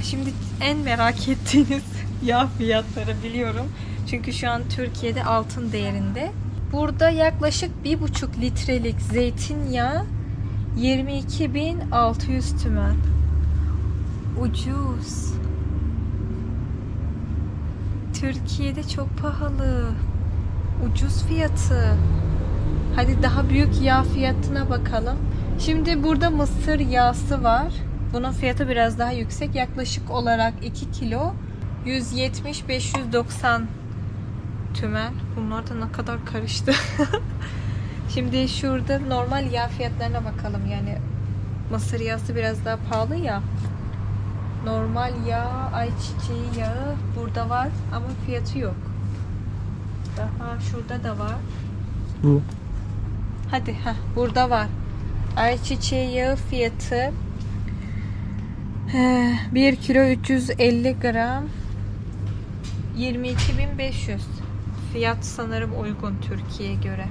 Şimdi en merak ettiğiniz yağ fiyatları biliyorum. Çünkü şu an Türkiye'de altın değerinde. Burada yaklaşık 1,5 litrelik zeytinyağı 22.600 tümen. Ucuz. Türkiye'de çok pahalı. Ucuz fiyatı. Hadi daha büyük yağ fiyatına bakalım. Şimdi burada mısır yağısı var. Bunun fiyatı biraz daha yüksek. Yaklaşık olarak 2 kilo 170-590 tümen. Bunlar da ne kadar karıştı. Şimdi şurada normal yağ fiyatlarına bakalım. Yani mısır yağısı biraz daha pahalı ya. Normal yağ, ayçiçeği yağı burada var ama fiyatı yok. Daha şurada da var. Bu. Hadi ha burada var. Ayçiçeği yağı fiyatı 1 kilo 350 gram 22.500 fiyat sanırım uygun Türkiye'ye göre.